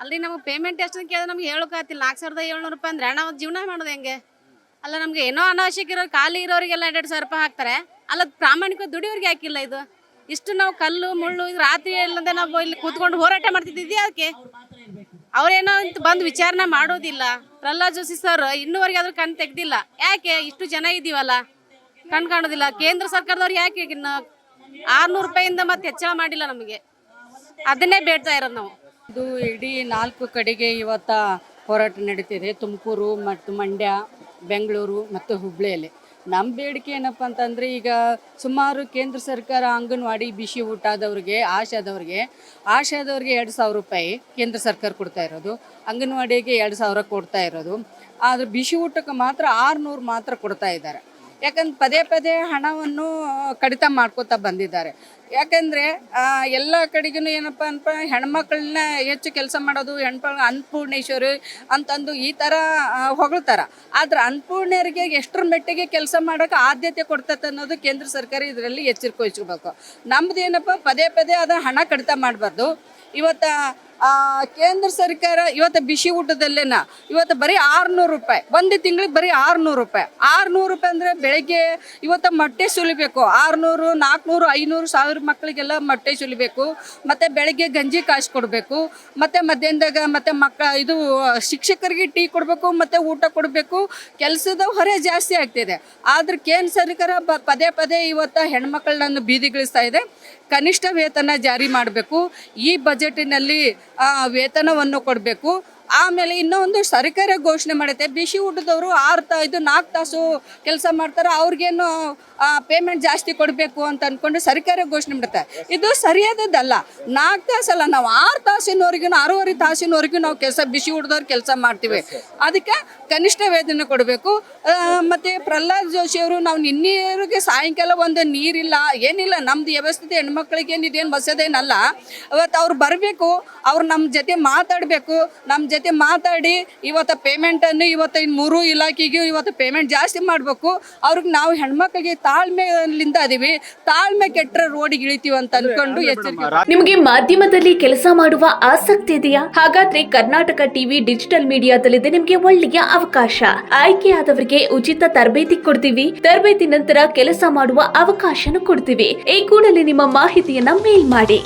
ಅಲ್ಲಿ ನಮಗೆ ಪೇಮೆಂಟ್ ಎಷ್ಟು ಕೇಳಿದ್ರೆ ನಮ್ಗೆ ಹೇಳೋಕ್ಕಾಗ್ತಿಲ್ಲ ನಾಲ್ಕು ಸಾವಿರದ ಏಳ್ನೂರು ರೂಪಾಯಿ ಅಂದ್ರೆ ನಾವು ಜೀವನ ಮಾಡೋದು ಹೆಂಗೆ? ಅಲ್ಲ, ನಮಗೆ ಏನೋ ಅನಾವಶ್ಯಕ ಇರೋ ಖಾಲಿ ಇರೋರಿಗೆಲ್ಲ ಎರಡು ಸಾವಿರ ರೂಪಾಯಿ ಹಾಕ್ತಾರೆ. ಅಲ್ಲ ಪ್ರಾಮಾಣಿಕ ದುಡಿಯೋರಿಗೆ ಹಾಕಿಲ್ಲ ಇದು? ಇಷ್ಟು ನಾವು ಕಲ್ಲು, ಮುಳ್ಳು, ಇದು ರಾತ್ರಿ ಇಲ್ಲದೆ ನಾವು ಇಲ್ಲಿ ಕೂತ್ಕೊಂಡು ಹೋರಾಟ ಮಾಡ್ತಿದ್ದೀವಿ ಅದಕ್ಕೆ ಅವ್ರೇನೋ ಅಂತ ಬಂದು ವಿಚಾರಣೆ ಮಾಡೋದಿಲ್ಲ. ಪ್ರಹ್ಲಾದ್ ಜೋಶಿ ಸರ್, ಇನ್ನೂವರೆಗೆ ಅದ್ರ ಕಣ್ ತೆಗ್ದಿಲ್ಲ. ಯಾಕೆ? ಇಷ್ಟು ಜನ ಇದ್ದೀವಲ್ಲ ಕಣ್ ಕಾಣೋದಿಲ್ಲ. ಕೇಂದ್ರ ಸರ್ಕಾರದವ್ರು ಯಾಕೆ ಆರ್ನೂರು ರೂಪಾಯಿಂದ ಮತ್ತೆ ಹೆಚ್ಚಳ ಮಾಡಿಲ್ಲ ನಮಗೆ? ಅದನ್ನೇ ಬೇಡ್ತಾ ಇರೋದು ನಾವು. ಇದು ಇಡೀ ನಾಲ್ಕು ಕಡೆಗೆ ಇವತ್ತ ಹೋರಾಟ ನಡೀತಿದೆ. ತುಮಕೂರು ಮತ್ತು ಮಂಡ್ಯ, ಬೆಂಗಳೂರು ಮತ್ತು ಹುಬ್ಳಿಯಲ್ಲಿ. ನಮ್ಮ ಬೇಡಿಕೆ ಏನಪ್ಪ ಅಂತಂದರೆ ಈಗ ಸುಮಾರು ಕೇಂದ್ರ ಸರ್ಕಾರ ಅಂಗನವಾಡಿ ಬಿಸಿ ಊಟ ಆದವ್ರಿಗೆ ಆಶಾದವ್ರಿಗೆ ಆಶಾದವ್ರಿಗೆ ಎರಡು ಸಾವಿರ ರೂಪಾಯಿ ಕೇಂದ್ರ ಸರ್ಕಾರ ಕೊಡ್ತಾ ಇರೋದು. ಅಂಗನವಾಡಿಗೆ ಎರಡು ಸಾವಿರ ಕೊಡ್ತಾ ಇರೋದು. ಆದರೆ ಬಿಸಿ ಊಟಕ್ಕೆ ಮಾತ್ರ ಆರುನೂರು ಮಾತ್ರ ಕೊಡ್ತಾ ಇದ್ದಾರೆ. ಯಾಕಂದ್ರೆ ಪದೇ ಪದೇ ಹಣವನ್ನು ಕಡಿತ ಮಾಡ್ಕೋತಾ ಬಂದಿದ್ದಾರೆ. ಯಾಕಂದರೆ ಎಲ್ಲ ಕಡೆಗೂ ಏನಪ್ಪ ಅನ್ಪ ಹೆಣ್ಮಕ್ಳನ್ನ ಹೆಚ್ಚು ಕೆಲಸ ಮಾಡೋದು, ಹೆಣ್ಮಕ್ಳು ಅನ್ನಪೂರ್ಣೇಶ್ವರಿ ಅಂತಂದು ಈ ಥರ ಹೊಗಳ್ತಾರೆ. ಆದ್ರೆ ಅನ್ನಪೂರ್ಣರಿಗೆ ಎಷ್ಟರ ಮಟ್ಟಿಗೆ ಕೆಲಸ ಮಾಡೋಕೆ ಆದ್ಯತೆ ಕೊಡ್ತೈತೆ ಅನ್ನೋದು ಕೇಂದ್ರ ಸರ್ಕಾರ ಇದರಲ್ಲಿ ಎಚ್ಚರಿಕೆ ವಹಿಸ್ಕೋಬೇಕು. ನಮ್ದು ಏನಪ್ಪ ಪದೇ ಪದೇ ಅದ ಹಣ ಕಡಿತ ಮಾಡಬಾರ್ದು. ಇವತ್ತು ಕೇಂದ್ರ ಸರ್ಕಾರ ಇವತ್ತು ಬಿಸಿ ಊಟದಲ್ಲೇನ? ಇವತ್ತು ಬರೀ ಆರುನೂರು ರೂಪಾಯಿ. ಒಂದು ತಿಂಗಳಿಗೆ ಬರೀ ಆರುನೂರು ರೂಪಾಯಿ. ಆರುನೂರು ರೂಪಾಯಿ ಅಂದರೆ ಬೆಳಗ್ಗೆ ಇವತ್ತು ಮೊಟ್ಟೆ ಸುಲಿಬೇಕು. ಆರುನೂರು ನಾಲ್ಕುನೂರು ಐನೂರು ಸಾವಿರ ಮಕ್ಕಳಿಗೆಲ್ಲ ಮೊಟ್ಟೆ ಸುಲಿಬೇಕು. ಮತ್ತು ಬೆಳಗ್ಗೆ ಗಂಜಿ ಕಾಸು ಕೊಡಬೇಕು. ಮತ್ತು ಮಧ್ಯಾಹ್ನದಾಗ ಮತ್ತು ಮಕ್ಕ, ಇದು ಶಿಕ್ಷಕರಿಗೆ ಟೀ ಕೊಡಬೇಕು, ಮತ್ತು ಊಟ ಕೊಡಬೇಕು. ಕೆಲಸದ ಹೊರೆ ಜಾಸ್ತಿ ಆಗ್ತಿದೆ. ಆದರೆ ಕೇಂದ್ರ ಸರ್ಕಾರ ಬ, ಪದೇ ಪದೇ ಇವತ್ತು ಹೆಣ್ಮಕ್ಳನ್ನ ಬೀದಿಗಿಳಿಸ್ತಾ ಇದೆ. ಕನಿಷ್ಠ ವೇತನ ಜಾರಿ ಮಾಡಬೇಕು. ಈ ಬಜೆಟಿನಲ್ಲಿ ವೇತನವನ್ನು ಕೊಡಬೇಕು. ಆಮೇಲೆ ಇನ್ನೊಂದು ಸರ್ಕಾರ ಘೋಷಣೆ ಮಾಡುತ್ತೆ. ಬಿಸಿ ಊಟದವರು ಆರು ತಾ, ಇದು ನಾಲ್ಕು ತಾಸು ಕೆಲಸ ಮಾಡ್ತಾರೆ, ಅವ್ರಿಗೇನು ಪೇಮೆಂಟ್ ಜಾಸ್ತಿ ಕೊಡಬೇಕು ಅಂತ ಅಂದ್ಕೊಂಡು ಸರ್ಕಾರ ಘೋಷಣೆ ಮಾಡುತ್ತೆ. ಇದು ಸರಿಯಾದದ್ದಲ್ಲ. ನಾಲ್ಕು ತಾಸಲ್ಲ, ನಾವು ಆರು ತಾಸಿನವರೆಗೂ, ಆರೂವರೆ ತಾಸಿನವರೆಗೂ ನಾವು ಕೆಲಸ, ಬಿಸಿ ಊಟದವ್ರು ಕೆಲಸ ಮಾಡ್ತೀವಿ. ಅದಕ್ಕೆ ಕನಿಷ್ಠ ವೇತನ ಕೊಡಬೇಕು. ಮತ್ತು ಪ್ರಹ್ಲಾದ್ ಜೋಶಿ ಅವರು, ನಾವು ನಿನ್ನೆಯವರೆಗೆ ಸಾಯಂಕಾಲ ಒಂದು ನೀರಿಲ್ಲ, ಏನಿಲ್ಲ, ನಮ್ದು ವ್ಯವಸ್ಥಿತ ಹೆಣ್ಮಕ್ಳಿಗೆ ಇದೇನು ಬಸದೇನಲ್ಲ ಅವತ್ತು ಅವ್ರು ಬರಬೇಕು, ಅವ್ರು ನಮ್ಮ ಜೊತೆ ಮಾತಾಡಬೇಕು ನಮ್ಮ ಜೊತೆ ಮಾತಾಡಿ ಇವತ್ತು ಪೇಮೆಂಟನ್ನು ಇವತ್ತು ಇನ್ನು ಮೂರು ಇಲಾಖೆಗೂ ಇವತ್ತು ಪೇಮೆಂಟ್ ಜಾಸ್ತಿ ಮಾಡಬೇಕು. ಅವ್ರಿಗೆ ನಾವು ಹೆಣ್ಮಕ್ಳಿಗೆ ತಾಳ್ಮೆಲಿಂದ ಅದೀವಿ. ತಾಳ್ಮೆ ಕೆಟ್ಟರೆ ರೋಡಿಗೆ ಇಳಿತೀವಿ ಅಂತ ಅನ್ಕೊಂಡು ಎಚ್ಚರಿಕೆ ನಿಮಗೆ ಮಾಧ್ಯಮದಲ್ಲಿ ಕೆಲಸ ಮಾಡುವ ಆಸಕ್ತಿ ಇದೆಯಾ? ಹಾಗಾದ್ರೆ ಕರ್ನಾಟಕ ಟಿವಿ ಡಿಜಿಟಲ್ ಮೀಡಿಯಾದಲ್ಲಿದೆ ನಿಮಗೆ ಒಳ್ಳೆಯ ಅವಕಾಶ. ಆಯ್ಕೆಯಾದವರಿಗೆ ಉಚಿತ ತರಬೇತಿ ಕೊಡ್ತೀವಿ. ತರಬೇತಿ ನಂತರ ಕೆಲಸ ಮಾಡುವ ಅವಕಾಶನ ಕೊಡ್ತೀವಿ. ಈ ಕೂಡಲೇ ನಿಮ್ಮ ಮಾಹಿತಿಯನ್ನ ಮೇಲ್ ಮಾಡಿ.